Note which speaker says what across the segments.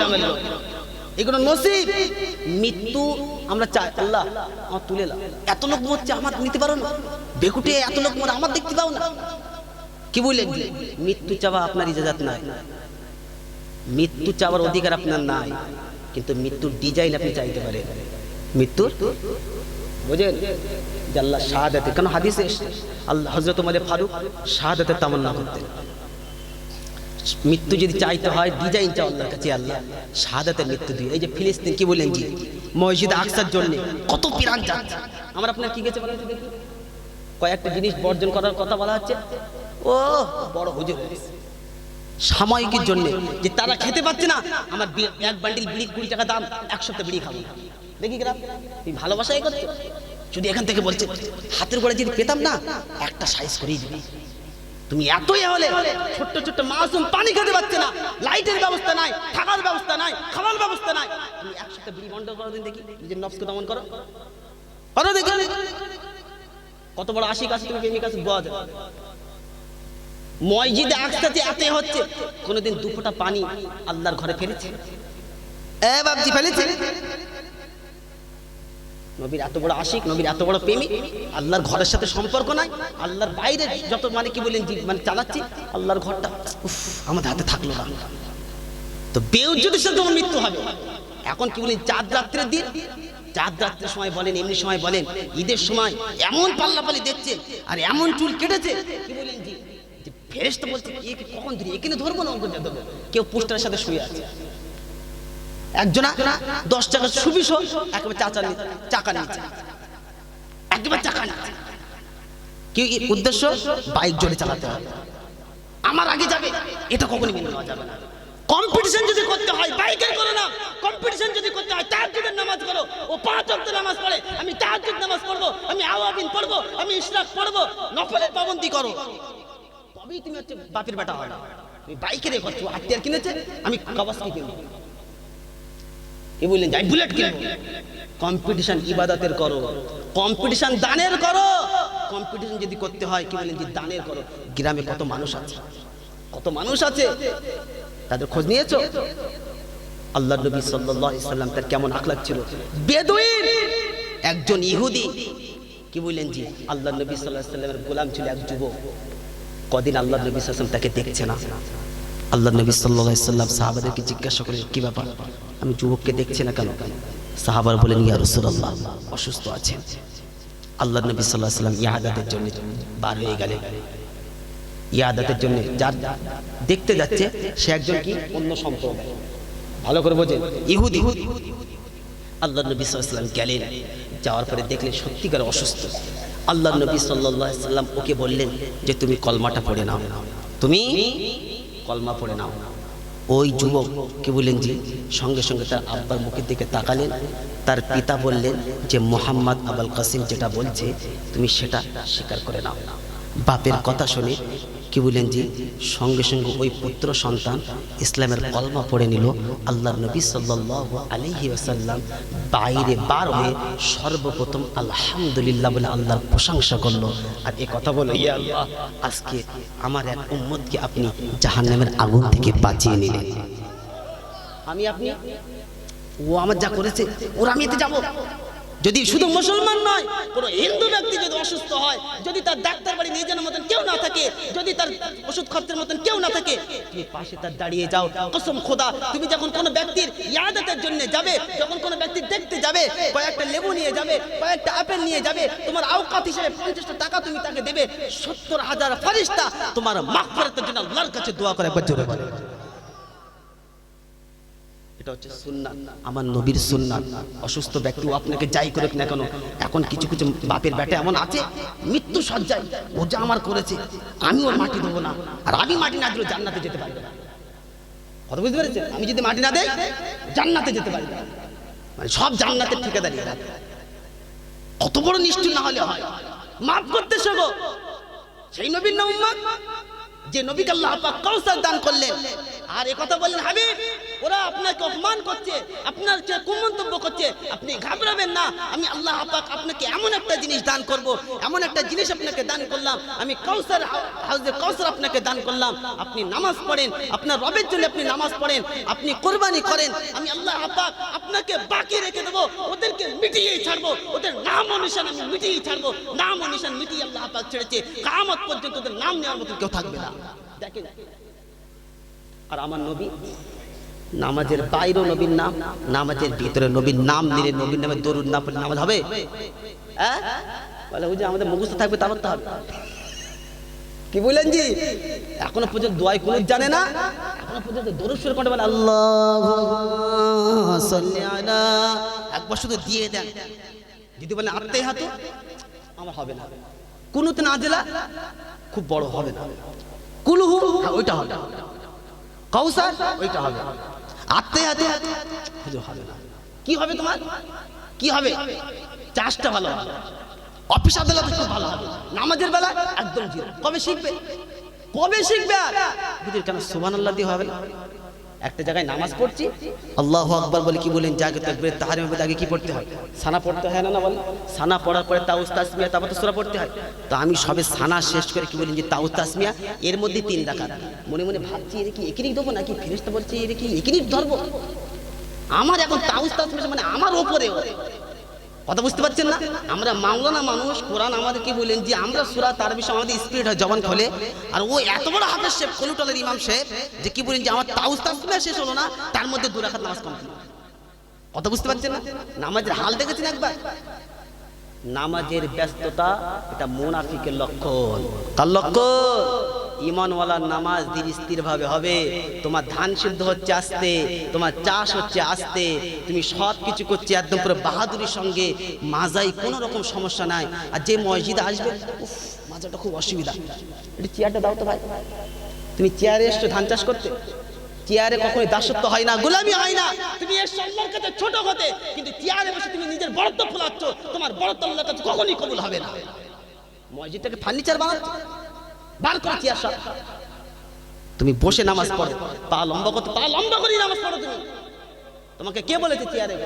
Speaker 1: গ্রামের লোক এগুলো নসিব? মৃত্যু আমরা চাই। আল্লাহ, আমার তুলে এত লোক মরছে, আমার নিতে পারো না। বেকুটে এত লোক মরে, আমার দেখতে পাও না। কি বললেন? মৃত্যু চাওয়া আপনার ইজাজাত নাই। মৃত্যু চাওয়ার অধিকার আপনার নাই। কিন্তু মৃত্যুর ডিজাইন আপনি চাইতে পারেন। মৃত্যুর? বুঝেন? যে আল্লাহ শাহাদাতে কেন হাদিসে আল্লাহ হজরত উমরে ফারুক শাহাদাতের তামান্না করতেন। মৃত্যু যদি চাইতে হয়, ডিজাইন চাও আল্লাহর কাছে আল্লাহ। শাহাদাতের মৃত্যু দিয়ে। এই যে ফিলিস্তিন, কি বললেন জি? মসজিদ আকসার জন্য কত পিরান যাচ্ছে। আমার আপনার কি গেছে বলেন কয়েকটা জিনিস বর্জন করার কথা বলা হচ্ছে। ও, বড় হুজুর। সাময়িকের জন্য যে তারা খেতে পাচ্ছে না, আমার এক বান্ডিল বিড়ি, কুড়ি টাকা দাম, এক সপ্তাহ বিড়ি খাব। দেখি গ্রাম, তুমি ভালোবাসাই করছ? যদি এখান থেকে বলছে, হাতের গোড়া যদি পেতাম না, একটা সাইজ করেই দিবি তুমি এতই হলে ছোট্ট ছোট্ট মাসুম পানি খেতে পারছে না, লাইটের ব্যবস্থা নাই, থাকার ব্যবস্থা নাই, খাওয়ার ব্যবস্থা নাই। তুমি এক সপ্তাহ বিড়ি বন্ধ করো দিন দেখি, নিজের নফসকে দমন করো। করো দেখি কত বড় আশিক তুমি প্রেমিক আছে যায় মসজিদে একসাথে এতে হচ্ছে, কোনোদিন দু ফোঁটা পানি আল্লাহর ঘরে ফেলেছে। এ বাবজি ফেলেছে? নবীর এত বড় আশিক, নবীর এত বড় প্রেমিক। আল্লাহর ঘরের সাথে সম্পর্ক নাই, আল্লাহর বাইরে যত মানে কি বলেন মানে চালাচ্ছি, আল্লাহর ঘরটা, উফ, আমাদের হাতে থাকল না। তো বেউজ্জুদের সাথে তোমার মৃত্যু হবে। এখন কি বলেন চাঁদ রাত্রের দিন? চাঁদ রাত্রের সময় বলেন, এমনি সময় বলেন, ঈদের সময় এমন পাল্লাপালি দেখছে, আর এমন চুল কেটেছে, কি বলেন যে ফেরেশতা বলছে কখন ধরি এখানে ধরবো না ধরবো কেউ পোস্টারের সাথে শুয়ে আছে। একজনা দশ টাকা সুবিশ, একেবারে চাচা চাকা নিচ্ছে একেবারে চাকা নিচ্ছে কি উদ্দেশ্য? বাইক জোরে চালাতে হবে। আমার আগে যাবে, এটা কখনই মেনে নেওয়া যাবে না। কম্পিটিশন যদি করতে হয়, বাইকের করো না কম্পিটিশন যদি করতে হয়, তাহাজ্জুদের নামাজ করো ও পাঁচ ওয়াক্ত নামাজ পড়ে। আমি তাহাজ্জুদ নামাজ পড়ব, আমি আওয়াবিন পড়ব, আমি ইশরাক পড়ব, নফলের পাবন্দি করো। তবেই তুমি হচ্ছে বাপের বেটা হয় না তুমি বাইকের এ করছ আত্মীয় কিনেছে, আমি কাবাসকে কিনবো। এ বললেন যাই, বুলেট কিনবো কম্পিটিশন ইবাদতের করো। কম্পিটিশন দানের করো। কম্পিটিশন যদি করতে হয়, কি বলেন যে দানের করো। গ্রামে কত মানুষ আছে? কত মানুষ আছে? তাদের খোঁজ নিয়েছো? আল্লাহ নবী সাল্লাল্লাহু আলাইহি সাল্লাম তার কেমন আখলাক ছিল? বেদুইন! একজন ইহুদি। কি বললেন জি? আল্লাহ নবী সাল্লাল্লাহু আলাইহি সাল্লামের গোলাম ছিল এক যুবক। কদিন আল্লাহ নবী সাল্লাল্লাহু আলাইহি তাকে দেখছে না? আল্লাহ নবী আলাইহি সাল্লাম সাহাবাদেরকে জিজ্ঞাসা করে কি ব্যাপার? আমি যুবককে দেখছি না কেন? সাহাবার বলেন ইয়া রাসূলুল্লাহ, অসুস্থ আছেন। আল্লাহ নবী আলাইহি সাল্লাম ইয়াদাতের জন্য বার হয়ে গেলেন। ইয়াদাতের জন্য যার দেখতে যাচ্ছে, সে একজন কি? অন্য সম্প্রদায়। ভালো করে বোঝেন, ইহুদি। আল্লাহ নবী সাল্লাম গেলেন, যাওয়ার পরে দেখলেন সত্যিকার অসুস্থ। আল্লাহ নবী সাল্লাহ সাল্লাম ওকে বললেন যে, তুমি কলমাটা পড়ে নাও। তুমি কলমা পড়ে নাও। ওই যুবক কি বললেন যে, সঙ্গে সঙ্গে তার আব্বার মুখের দিকে তাকালেন। তার পিতা বললেন যে, মোহাম্মদ আবুল কাসিম যেটা বলছে, তুমি সেটা স্বীকার করে নাও। বাপের কথা শুনে কি বললেন যে, সঙ্গে সঙ্গে ওই পুত্র সন্তান ইসলামের কলমা পড়ে নিল। আল্লাহর নবী সাল্লাল্লাহু আলাইহি ওয়াসাল্লাম বাইরে বার হয়ে সর্বপ্রথম আলহামদুলিল্লাহ বলে আল্লাহর প্রশংসা করল। আর এ কথা বলো, ইয়া আল্লাহ, আজকে আমার এক উম্মতকে আপনি জাহান্নামের আগুন থেকে বাঁচিয়ে নিলেন। আমি আপনি, ও আমার যা করেছে, ওর আমি এতে যাব। যদি শুধু মুসলমান নয়, কোনো হিন্দু ব্যক্তি যদি অসুস্থ হয়, যদি তার ডাক্তার বাড়ি নিয়ে যাওয়ার মতন কেউ না থাকে, যদি তার ওষুধ খরচের মতন কেউ না থাকে, তুমি পাশে তার দাঁড়িয়ে যাও। কসম খোদা, তুমি যখন কোনো ব্যক্তির ইয়াদাতের জন্য যাবে, যখন কোনো ব্যক্তি দেখতে যাবে, কয়েকটা লেবু নিয়ে যাবে, কয়েকটা আপেল নিয়ে যাবে, তোমার আওকাত হিসেবে পঞ্চাশটা টাকা তুমি তাকে দেবে, সত্তর হাজার ফারিস্তা তোমার মাফরাতের জন্য আল্লাহর কাছে দোয়া করে, একবার জোরে বলে। এটা হচ্ছে সুন্নাত, আমার নবীর সুন্নাত। অসুস্থ ব্যক্তি আপনাকে যাই করুক না কেন, এখন কিছু কিছু বাপের বেটা এমন আছে, মৃত্যু সজ্জায় ও যা আমার করেছে আমি ওর মাটি দেবো না, আর আমি মাটি না দিলেও জান্নাতে যেতে পারব না। কথা বুঝতে পেরেছেন? আমি যদি মাটি না দেই, জান্নাতে যেতে পারব না। মানে সব জান্নাতের ঠিকাদারি। কত বড় নিষ্ঠুর না হলে হয়। মাফ করতে শেখো সেই নবীর নাম উম্মত, যে নবীকে আল্লাহ পাক কাউসার দান করলেন। আর এ কথা বললেন হাবিব ওরা আপনাকে অপমান করছে আপনার যে কুমন্তব্য করছে। আপনি ঘাবড়াবেন না, আমি আল্লাহ পাক আপনাকে এমন একটা জিনিস দান করব, এমন একটা জিনিস আপনাকে দান করলাম, আমি কৌসার হাউজে কাউসার আপনাকে দান করলাম। আপনি নামাজ পড়েন, আপনার রবের জন্য আপনি নামাজ পড়েন, আপনি কোরবানি করেন, আমি আল্লাহ পাক আপনাকে বাকি রেখে দেবো, ওদেরকে মিটিয়েই ছাড়বো, ওদের নাম নিশান আমি মিটিয়েই ছাড়বো, নাম নিশান মিটিয়ে আল্লাহ পাক ছেড়েছে কামত পর্যন্ত ওদের নাম নেওয়ার মতো কেউ থাকবে না। দেখেন, আর আমার নবী নামাজের বাইরেও নবীর নাম নামাজের ভিতরে নবীর নাম নিলে নবীর নামে দরুদ না পড়লে নামাজ হবে? হ্যাঁ? বলে ওই যে আমাদের মুখস্থ থাকবে তারপর তো হবে। কি বললেন জি? এখনও পর্যন্ত দোয়াই কোন জানে না? এখনও পর্যন্ত দরুদ শুরু করে বলে আল্লাহ একবার শুধু দিয়ে দেন। যদি বলেন আত্মে হাতে আমার হবে না। কুনুতে না দিলা খুব বড় হবে না। কুলুহু হ্যাঁ, ওইটা হবে। কৌসার ওইটা হবে। আত্মে হাতে হবে না কি হবে তোমার? কি হবে? চাষটা ভালো হবে। অফিস আদালতে খুব ভালো হবে। নামাজের বেলা একদম জিরো। কবে শিখবে? কবে শিখবে আর? বুঝলি কেন সুবান আল্লাহ দিয়ে হবে একটা জায়গায় নামাজ পড়ছি। আল্লাহ আকবর বলে কি বলেন? জাগে তাকবীর তাহারিমের মধ্যে আগে কি পড়তে হয়? সানা পড়তে হয় না না বলে। সানা পড়ার পরে তাউস তাসমিয়া তারপর তো সূরা পড়তে হয়। তো আমি সবে সানা শেষ করে কি বলেন যে তাউস তাসমিয়া এর মধ্যে তিন রাকাত। মনে মনে ভাবছি এর কি একিনিক দেবো নাকি ফেরেশতা বলছে এর কি একিনিক ধরবো? আমার এখন তাউস তাসমিয়া মানে আমার ওপরে। কথা বুঝতে পারছেন না? আমরা মাওলানা মানুষ, কোরআন আমাদেরকে বলেন যে আমরা সুরা তার বিষয়ে আমাদের স্পিরিট হয়, জবান খোলে। আর ও এত বড় হাফেজ শেখ কলুটলের ইমাম শেখ যে কি বলেন যে আমার তাউস তাসমিয়া শেষ হলো না, তার মধ্যে দু রাখাত নামাজ কমপ্লিট। কথা বুঝতে পারছেন না? নামাজের হাল দেখেছেন একবার? নামাজের ব্যস্ততা এটা মুনাফিকের লক্ষণ। কার লক্ষণ? ইমানওয়ালার নামাজ ধীর স্থির ভাবে হবে। তোমার ধান সিদ্ধ হচ্ছে আস্তে, তোমার চাষ হচ্ছে আস্তে, তুমি সব কিছু করছে একদম পুরো বাহাদুরির সঙ্গে। মাজাই কোনো রকম সমস্যা নাই। আর যে মসজিদে আসবে মাজাটা খুব অসুবিধা। একটু চেয়ারটা দাও তো ভাই। তুমি চেয়ারে এসছো ধান চাষ করতে? চেয়ারে কখনোই দাসত্ব হয় না, গোলামি হয় না। তুমি এসছো কাছে ছোট হতে, কিন্তু চেয়ারে বসে তুমি নিজের বড়ত্ব ফোলাচ্ছ। তোমার বড়ত্ব কাছে কখনই কবুল হবে না। মসজিদটাকে ফার্নিচার বানাচ্ছ? বার করো তুমি বসে নামাজ পড়ো, পা লম্বা করতে, পা লম্বা করে নামাজ পড়ো তুমি। তোমাকে কে বলেছে চেয়ারে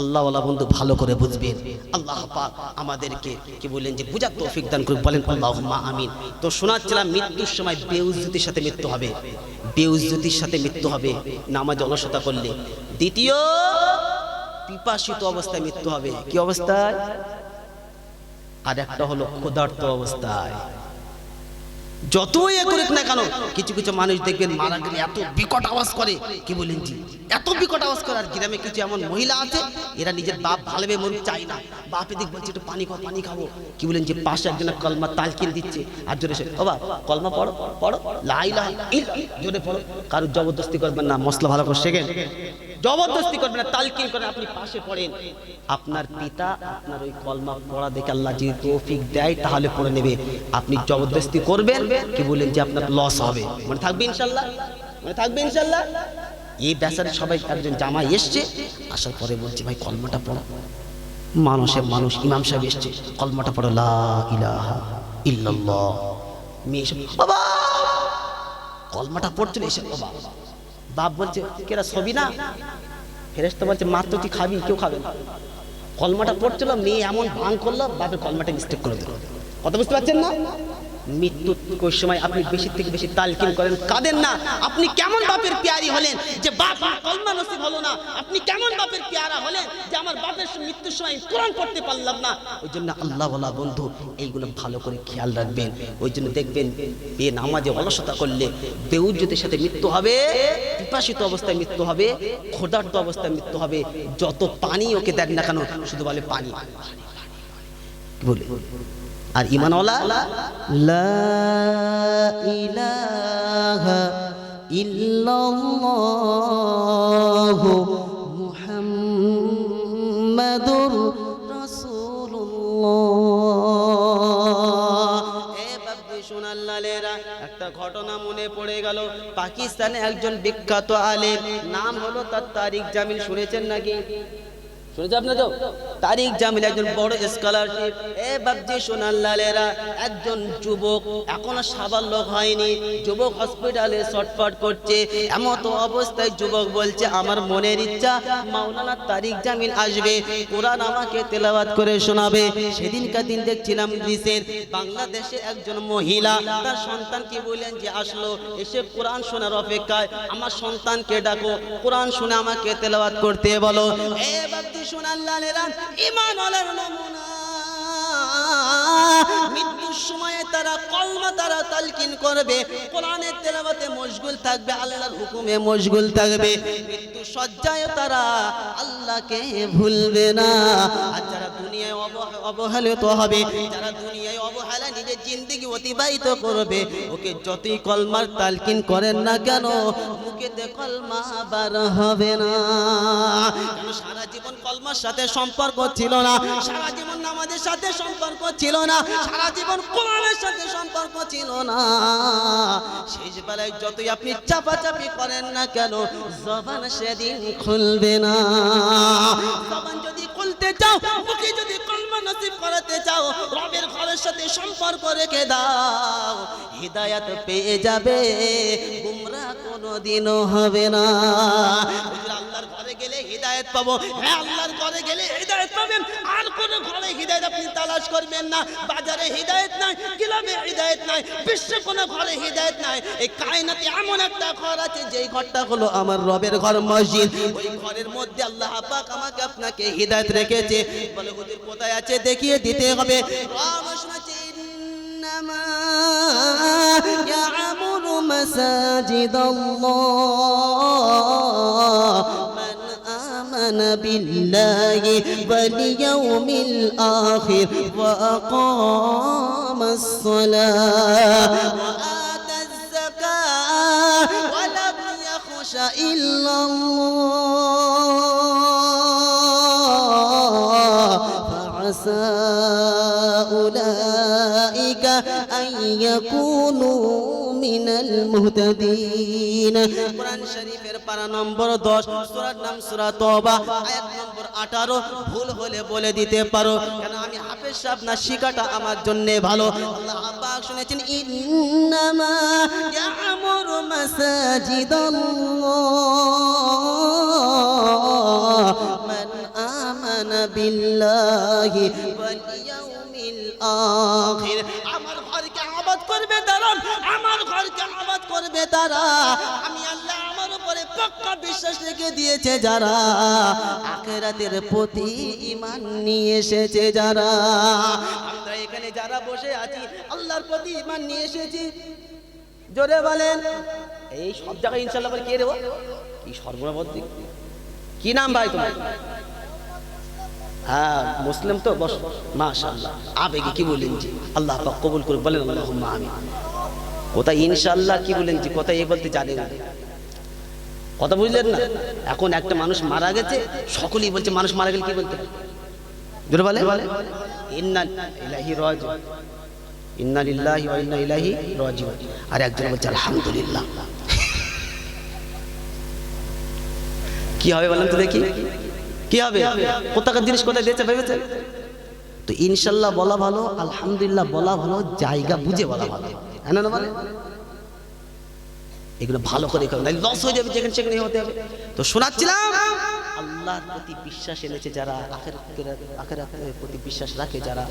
Speaker 1: আল্লাহ বন্ধু ভালো করে বুঝবেন আল্লাহ পাক আমাদেরকে কি বললেন যে, বুঝার তৌফিক দান করুন বলেন আল্লাহ আমিন। তো শোনাচ্ছিলাম, মৃত্যুর সময় বেউজ্জতির সাথে মৃত্যু হবে। বেউজ্জতির সাথে মৃত্যু হবে, নামাজ অলসতা করলে। দ্বিতীয়, পিপাসিত অবস্থায় মৃত্যু হবে। কি অবস্থায়? আর একটা হলো ক্ষুধার্ত অবস্থায়। যতই এ করুক না কেন কিছু কিছু মানুষ দেখবেন মারা গেলে এত বিকট আওয়াজ করে। কি বলেন জি? এত বিকট আওয়াজ করে আর গ্রামে কিছু এমন মহিলা আছে এরা নিজের বাপ ভালোবে মরুক চায় না। বাপ এদিক বলছে একটু পানি খাও পানি খাব। কি বলেন যে পাশে একজন কলমা তালকিন দিচ্ছে আর জোরে সে ও বাপ কলমা পড়ো পড়ো লাই লাই জোরে পড়ো কারোর জবরদস্তি করবেন না মশলা ভালো করে শেখেন। জবরদস্তি করবেন না তালকিন করেন আপনি পাশে পড়েন। আপনার পিতা আপনার ওই কলমা পড়া দেখে আল্লাহ যদি তৌফিক দেয়, তাহলে পড়ে নেবে। আপনি জবরদস্তি করবেন, কি বলেন যে আপনার লস হবে। মনে থাকবে ইনশাল্লাহ? মনে থাকবে ইনশাল্লাহ? এই বেচারে সবাই একজন জামাই এসছে, আসার পরে বলছে, ভাই, কলমাটা পড়ো। মানুষের মানুষ, ইমাম সাহেব এসছে, কলমাটা পড়ো, লা ইলাহা ইল্লাল্লাহ। মেয়ে বাবা, কলমাটা পড়ছিল এসে, বাবা বাপ বলছে কেরা ছবি না? ফেরেস্তা বলছে, মাত্র তুই খাবি, কেউ খাবে না। কলমাটা পড়ছিল মেয়ে এমন ভাঙ করল, বাপের কলমাটা মিস্টেক করে দিল। কথা বুঝতে পারছেন না? মৃত্যুর কোই সময় আপনি বেশি থেকে বেশি তালকিন করেন, কাঁদেন না। আপনি কেমন বাপের পেয়ারি হলেন যে বাপ কলমা নসিব হলো না? আপনি কেমন বাপের পেয়ারা হলেন যে আমার বাপের মৃত্যুর সময় কোরআন পড়তে পারলাম না? ওই জন্য আল্লাহ বলা বন্ধু, এইগুলো ভালো করে খেয়াল রাখবেন। ওই জন্য দেখবেন বে নামাজে অলসতা করলে বেউজ্জতের সাথে মৃত্যু হবে, পিপাসিত অবস্থায় মৃত্যু হবে, ক্ষুধার্ত অবস্থায় মৃত্যু হবে। যত পানি ওকে দেখ না কেন, শুধু বলে পানি। বলে? আর ইমানওয়ালা? একটা ঘটনা মনে পড়ে গেল। পাকিস্তানে একজন বিখ্যাত আলেম, নাম হলো তার তারিক জামিল শুনেছেন নাকি? শুনেছে আপনি তো? তারিক জামিল, একজন বড় স্কলারশিপ এ বাবজি সোনার লালেরা, একজন যুবক, এখনও সাবার লোক হয়নি। যুবক হসপিটালে ছটফট করছে। এমন তো অবস্থায় যুবক বলছে, আমার মনের ইচ্ছা, মাওলানা তারিক জামিল আসবে। কোরআন আমাকে তেলাওয়াত করে শোনাবে। সেদিনকার দিন দেখছিলাম গ্রিসের, বাংলাদেশে একজন মহিলা, তার সন্তানকে বললেন যে, আসলো, এসে কোরআন শোনার অপেক্ষায়। আমার সন্তানকে ডাকো, কোরআন শুনে আমাকে তেলাওয়াত করতে বলো। এ বাপ্তি শোনার লালেরা ইমান আলার নমুনা। মৃত্যুর সময়ে তারা কলমা তারা তালকিন করবে, কোরআনের তেলাওয়াতে মশগুল থাকবে, আল্লাহর হুকুমে মশগুল থাকবে। মৃত্যু সজ্জায় তারা আল্লাহকে ভুলবে না। আর যারা দুনিয়ায় অবহ- অবহেলিত হবে, যারা দুনিয়ায় অবহেলা নিজের জিন্দগি অতিবাহিত করবে, ওকে যতই কলমার তালকিন করেন না কেন মুখেতে কলমা বার হবে না। সারা জীবন কলমার সাথে সম্পর্ক ছিল না? সারা জীবন নামাজের সাথে সম্পর্ক ছিল না? সারা জীবন কোরআনের সাথে সম্পর্ক ছিল না। শেষ বেলায় যতই আপনি চাপাচাপি করেন না কেন, জবান সেদিন খুলবে না। জবান যদি খুলতে চাও, মুখে যদি নসিব করাতে চাও, রবের ঘরের সাথে সম্পর্ক রেখে দাও। হৃদায়ত পেয়ে যাবে, গুমরা কোনোদিনও হবে না। আল্লাহর ঘরে গেলে হৃদায়ত পাবো। হ্যাঁ আল্লাহর ঘরে গেলে হৃদায়ত পাবেন। আর কোনো ঘরে হৃদায়ত আপনি তালাশ করবেন না। বাজারে হৃদায়ত নাই, ক্লাবে হৃদায়ত নাই, বিশ্বে কোনো ঘরে হৃদায়ত নাই। এই কায়নাতে এমন একটা ঘর আছে, যেই ঘরটা হলো আমার রবের ঘর মসজিদ। ওই ঘরের মধ্যে আল্লাহ পাক আমাকে আপনাকে হৃদায়ত রেখেছে। বলে, হুজুর, কোথায় আছে? দেখিয়ে দিতে হবে রব শুনেছে إنما يعمر مساجد الله من آمن بالله واليوم الآخر وأقام الصلاة وآتى الزكاة ولم يخش إلا الله فعسى أولئك أن يكونوا من المهتدين কোরআন শরীফের পারা নম্বর 10 সূরার নাম সূরা তওবা আয়াত নম্বর 18 ভুল হলে বলে দিতে পারো কেন আমি হাফেজ সাহেব না শিখাটা আমার জন্য ভালো আল্লাহ পাক শুনেছেন ইন্নামা ইয়ামুরু মাসাজিদাল্লাহ ঘরকে আবাদ করবে আমার ঘরকে করবে তারা। আমি আল্লাহ আমার উপরে বিশ্বাস রেখে দিয়েছে যারা। আখেরাতের প্রতি ঈমান নিয়ে এসেছে যারা। আমরা এখানে যারা বসে আছি, আল্লাহর প্রতি ঈমান নিয়ে এসেছি। জোরে বলেন। এই সব জায়গায় ইনশাআল্লাহ বলে কে রে? কি কি নাম ভাই তোমার? হ্যাঁ মুসলিম তো বস, মাশাআল্লাহ। আবেগে কি বলেন জি আল্লাহ পাক কবুল করে বলেন আল্লাহুম্মা আমিন। কোথায় ইনশাআল্লাহ কি বলেন জি কোথায় এই বলতে জানেন। কথা বুঝলেন না? এখন একটা মানুষ মারা গেছে, সকলেই বলছে, মানুষ মারা গেলে কি বলতে? জোরে বলে ইন্না ইলাহি রাজি ইন্না লিল্লাহি ওয়া ইন্না ইলাইহি রাজিউন। আর একজন বলছে, আলহামদুলিল্লাহ। কি হবে বলেন তো দেখি। কি হবে? কোথাকার জিনিস কোথায় দিয়েছে, ভেবেছে? তো ইনশাল্লাহ বলা ভালো, আলহামদুলিল্লাহ বলা ভালো, জায়গা বুঝে বলা ভালো। হ্যাঁ না বলে এগুলো ভালো করে করো, নাহলে লস হয়ে যাবে, যেখানে সেখানে হতে হবে। তো শোনাচ্ছিলাম? আল্লাহর প্রতি বিশ্বাস এনেছে যারা, আখেরাতের প্রতি বিশ্বাস রাখে যারা,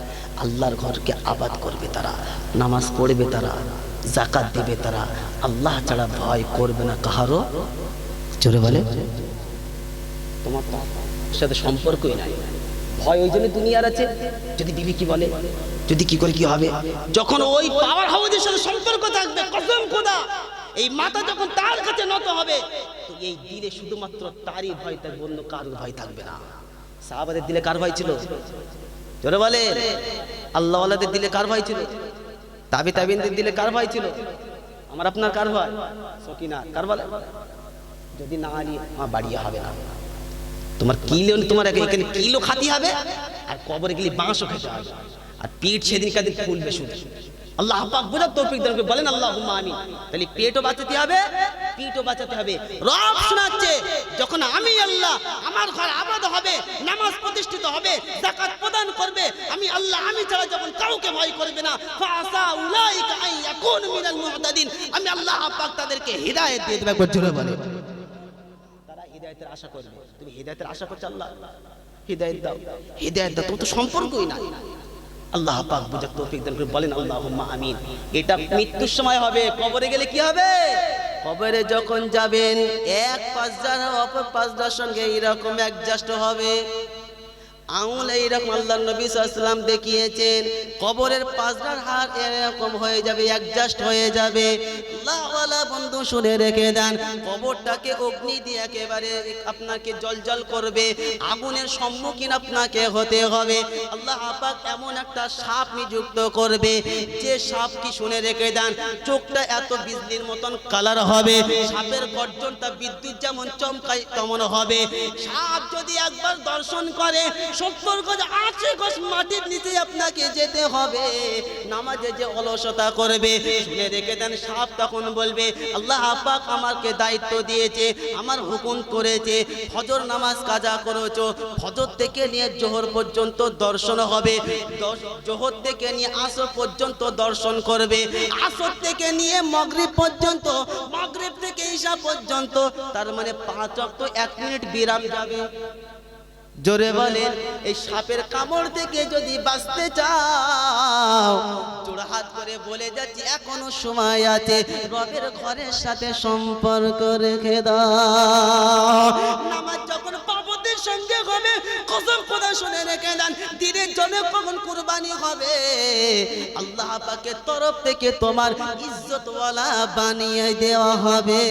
Speaker 1: আল্লাহর ঘরকে আবাদ করবে তারা, নামাজ পড়বে তারা জাকাত দেবে তারা। আল্লাহ ছাড়া ভয় করবে না কাহারও। জোরে বলে। তোমার সাথে সম্পর্কই নাই। ভয় ওই জন্য দুনিয়ার আছে। যদি বিবি কি বলে? যদি কি করে কি হবে? যখন ওই পাওয়ার হাউসের সাথে সম্পর্ক থাকবে, কসম খোদা, এই মাথা যখন তার কাছে নত হবে, তো এই দিলে শুধুমাত্র তারই ভয় থাকবে, অন্য কারোর ভয় থাকবে না। সাহাবাদের দিলে কার ভয় ছিল? জোরে বলে, আল্লাহওয়ালাদের দিলে কার ভয় ছিল? তাবি তাবিনদের দিলে কার ভয় ছিল? আমার আপনার কার ভয়? সকিনা কার বলে? যদি না আনি আমার বাড়িয়ে হবে না তোমার কিলো তোমার এখানে কিলো খাতি হবে? আর কবরে গেলে বাঁশও খেতে হবে। আর পিঠ সেদিন কাদের ফুলবে শুধু। আল্লাহ পাক বোঝার তৌফিক দান করে বলেন আল্লাহ আমিন। তাহলে পেটও বাঁচাতে হবে, পিঠও বাঁচাতে হবে। রব শোনাচ্ছে, যখন আমি আল্লাহ, আমার ঘর আবাদ হবে, নামাজ প্রতিষ্ঠিত হবে জাকাত প্রদান করবে, আমি আল্লাহ, আমি ছাড়া যখন কাউকে ভয় করবে না, ফাসা উলাইকা আন ইয়াকুনু মিনাল মুহতাদিন, আমি আল্লাহ পাক তাদেরকে হিদায়াত দিয়ে দেবে বলে আশা করবে তুমি আশা করছ আল্লাহ? দাও। দাও, তোমার তো সম্পর্কই আল্লাহ পাক তৌফিক দান করে বলেন আমিন। এটা মৃত্যুর সময় হবে, কবরে গেলে কি হবে? কবরে যখন যাবেন, এক পাঁচটার অপর পাঁচটার সঙ্গে এইরকম অ্যাডজাস্ট হবে। আঙুল এইরকম আল্লাহ নবী সাল্লাম দেখিয়েছেন, কবরের পাঁচটার হার এরকম হয়ে যাবে অ্যাডজাস্ট হয়ে যাবে। আল্লাহওয়ালা বন্ধু শুনে রেখে দেন। কবরটাকে অগ্নি দিয়ে একেবারে আপনাকে জলজল করবে। আগুনের সম্মুখীন আপনাকে হতে হবে। আল্লাহ পাক এমন একটা সাপ নিযুক্ত করবে। যে সাপ কি শুনে রেখে দেন, চোখটা এত বিজলির মতন কালার হবে। সাপের গর্জনটা বিদ্যুৎ যেমন চমকায় তেমন হবে। সাপ যদি একবার দর্শন করে, সত্তর গজ মাটির নিচে আপনাকে যেতে হবে। নামাজে যে অলসতা করবে, শুনে রেখে দেন সাপ তখন বলবে, আল্লাহ পাক আমাকে দায়িত্ব দিয়েছে, আমার হুকুম করেছে, ফজর নামাজ কাজা করেছ, ফজর থেকে নিয়ে জোহর পর্যন্ত দর্শন হবে জোহর থেকে নিয়ে আসর পর্যন্ত দর্শন করবে, আসর থেকে নিয়ে মগরিব পর্যন্ত, মগরিব থেকে ঈশা পর্যন্ত, তার মানে পাঁচ অক্ট এক মিনিট বিরাম যাবে। জোরে বলেন, এই সাপের কামড় থেকে যদি বাঁচতে চাও, জোড়া হাত করে বলে যাচ্ছি, এখনও সময় আছে, রবের ঘরের সাথে সম্পর্ক রেখে দাও। নামাজ যখন পাপদের সঙ্গে হবে, কসম খোদা শুনে রেখে দেন, দিনের জন্য কখন কুরবানি হবে? আল্লাহ পাকের তরফ থেকে তোমার ইজ্জতওয়ালা বানিয়ে দেওয়া হবে।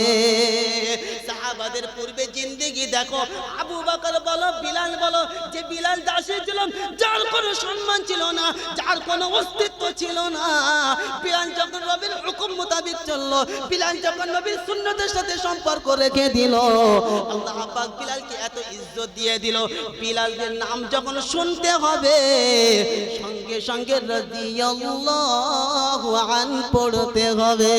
Speaker 1: সাহাবাদের পূর্বে জিন্দেগি দেখো। আবু বকর বলো, বিলাল বলো, যে বিলাল দাসী ছিল, যার কোনো সম্মান ছিল না, যার কোনো অস্তিত্ব ছিল না। বিলাল যখন রবির হুকুম মোতাবিক চলল, বিলাল যখন নবীর সুন্নতের সাথে সম্পর্ক রেখে দিল, আল্লাহ পাক বিলালকে এত ইজ্জত দিয়ে দিল। বিলালের নাম যখন শুনতে হবে, সঙ্গে সঙ্গে রাদিয়াল্লাহু আন পড়তে হবে।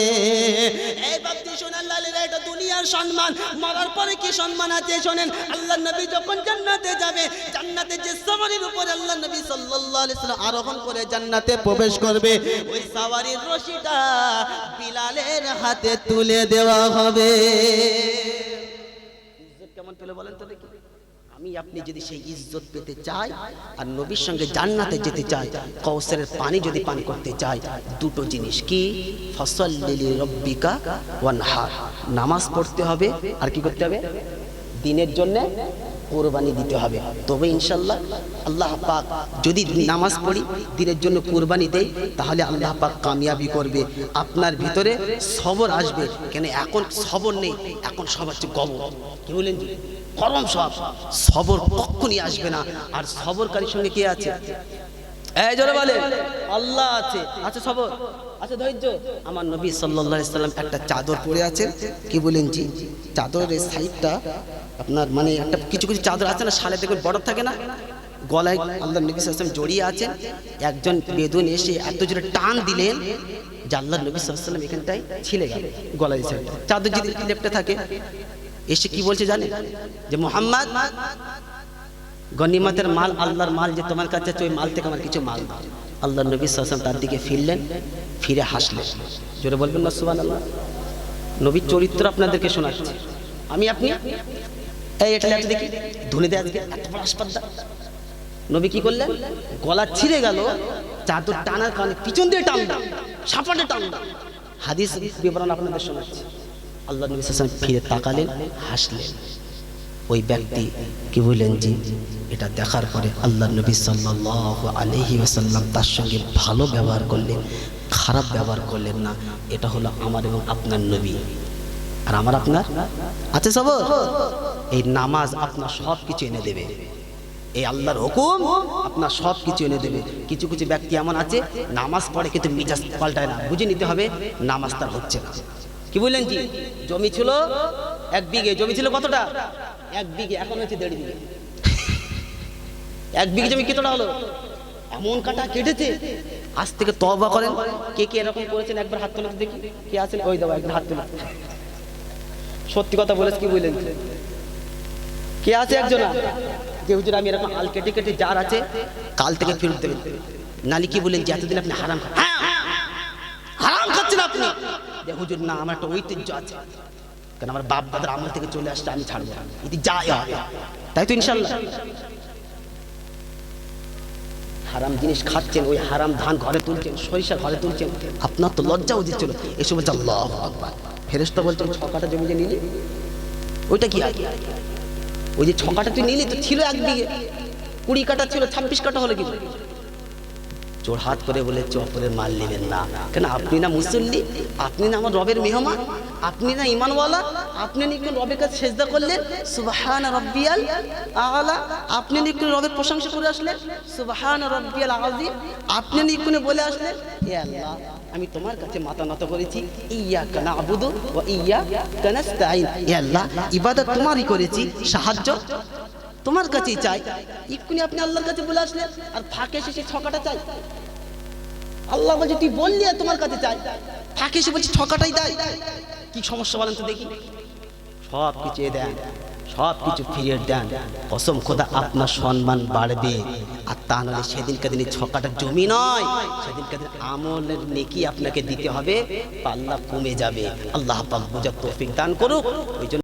Speaker 1: এই ভক্তি শোনার লালেরা এটা দুনিয়ার সম্মান। মরার পরে কি সম্মান আছে শোনেন, আল্লাহ নবী যখন জান্নাতে যাবে, জান্নাতে যে সাওয়ারির উপরে আল্লাহ নবী সাল্লাল্লাহু আলাইহি সাল্লাম আরোহণ করে জান্নাতে প্রবেশ করবে, ওই সওয়ারির রশিটা বিলালের হাতে তুলে দেওয়া হবে। কেমন পেলে বলেন তো দেখি। আমি আপনি যদি সেই ইজ্জত পেতে চাই আর নবীর সঙ্গে জান্নাতে যেতে চাই কৌশলের পানি যদি পান করতে চাই দুটো জিনিস কি? ফসল লিলি রব্বিকা ওয়ানহার নামাজ পড়তে হবে আর কি করতে হবে? দিনের জন্য কোরবানি দিতে হবে। তবে ইনশাল্লাহ আল্লাহ পাক যদি নামাজ পড়ি দিনের জন্য কোরবানি দেই তাহলে আল্লাহ পাক কামিয়াবি করবে। আপনার ভিতরে সবর আসবে। কেন এখন সবর নেই এখন সবার চেয়ে গবর। কি বলেন জি? গরম সব। সবর কখনই আসবে না। আর সবরকারীর সঙ্গে কে আছে? এই জোরে বলে। আল্লাহ আছে। আছে সবর। আছে ধৈর্য। আমার নবী সাল্লাল্লাহু আলাইহি সাল্লাম একটা চাদর পরে আছেন। কি বলেন জি? চাদরের সাইডটা আপনার মানে একটা কিছু কিছু চাদর আছে না সালে দেখবেন বড় থাকে না? গলায় আল্লাহ নবী সাল্লাম জড়িয়ে আছেন। একজন বেদুন এসে এত জোরে টান দিলেন যে আল্লাহ নবী সাল্লাম এখানটায় ছিলে গেল গলায় চাদর যদি লেপটে থাকে এসে কি বলছে জানেন যে মোহাম্মদ, গনিমতের মাল, আল্লাহর মাল যে তোমার কাছে আছে, ওই মাল থেকে আমার কিছু মাল দাও। আল্লাহ নবী সাসম তার দিকে ফিরলেন, ফিরে হাসলেন। জোরে বলবেন না আল্লাহ নবীর চরিত্র আপনাদেরকে শোনাচ্ছে। আমি, আপনি? এই, এটা দেখি। ধুনে দেয় নবী কি করলেন? গলা ছিঁড়ে গেল, চাদর টানার কারণে পিছন দিয়ে টানলাম সাপাটে টানলাম হাদিস বিবরণ আপনাদের শোনাচ্ছে। আল্লাহ নবী সাসম ফিরে তাকালেন, হাসলেন। ওই ব্যক্তি কি বললেন জি এটা দেখার পরে আল্লাহ নবী আলাইহি ওয়াসাল্লাম তার সঙ্গে ভালো ব্যবহার করলেন, খারাপ ব্যবহার করলেন না। এটা হলো আমার এবং আপনার নবী। আর আমার আপনার? আছে সব এই নামাজ আপনার সব কিছু এনে দেবে। এই আল্লাহর হুকুম আপনার সব কিছু এনে দেবে। কিছু কিছু ব্যক্তি এমন আছে, নামাজ পড়ে কিন্তু মিজাজ পাল্টায় না। বুঝে নিতে হবে, নামাজ তার হচ্ছে না। কি বললেন জি? জমি ছিল এক বিঘে। জমি ছিল কতটা? এক বিঘে এখন হচ্ছে দেড় বিঘে। এক বিঘে জমি কতটা হলো? এমন কাটা কেটেছে। আজ থেকে তবা করেন। কে কে এরকম করেছেন? একবার হাত তোলাতে দেখি। কে আছেন? ওই দাও একবার হাত তোলা। সত্যি কথা বলেছ কি বললেন? কে আছে একজন? যে হুজুর আমি এরকম আল কেটে কেটে যার আছে কাল থেকে ফেরত নালি কি বললেন যে এতদিন আপনি হারাম হ্যাঁ, হুজুর, না, আমার একটা ঐতিহ্য আছে। কারণ আমার বাপ দাদার আমল থেকে চলে আসছে, আমি ছাড়বো এটি যাই হবে তাই তো ইনশাল্লাহ। হারাম জিনিস খাচ্ছেন, ওই হারাম ধান ঘরে তুলছেন, সরিষা ঘরে তুলছেন, আপনার তো লজ্জা উচিত ছিল এসব বলছে, আল্লাহ ফেরেস্তা বলছেন ছকাটা জমি যে নিলি, ওইটা কি আর? ওই যে ছকাটা তুই নিলি তো ছিল এক বিঘে কুড়ি কাটা ছিল, ছাব্বিশ কাটা হলো কি জোর হাত করে বলে অপরের মাল নেবেন না। কেন, আপনি না মুসল্লি? আপনি না আমার রবের মেহমান? আপনি না ইমানওয়ালা? আপনি না একটু রবের কাছে সেজদা করলেন? সুবাহান রব্বিয়াল আলা। আপনি না একটু রবের প্রশংসা করে আসলেন? সুবাহান রব্বিয়াল আজিম আপনি না একটু বলে আসলেন? এ আল্লাহ, আমি তোমার কাছে মাথা নত করেছি। ইয়া কানা আবুদু ও ইয়া কানাস্তাইন এ আল্লাহ, ইবাদত তোমারই করেছি। সাহায্য তোমার কাছেই চাই। এক্ষুনি আপনি আল্লাহর কাছে বলে আসলেন, আর ফাঁকে শেষে ছকাটা চাই। আল্লাহ বলছে, তুই বললি আর তোমার কাছে চাই। ফাঁকে এসে বলছি, ছকাটাই দেয় কি সমস্যা বলেন তো দেখি। সব কিছু দেন, সব কিছু ফিরিয়ে দেন। কসম খোদা, আপনার সম্মান বাড়বে। আর তা নাহলে সেদিনকার দিনে ছকাটা জমি নয়, সেদিনকার দিন আমলের নেকি আপনাকে দিতে হবে, পাল্লা কমে যাবে। আল্লাহ পাক বুঝা তৌফিক দান করুক। ওই জন্য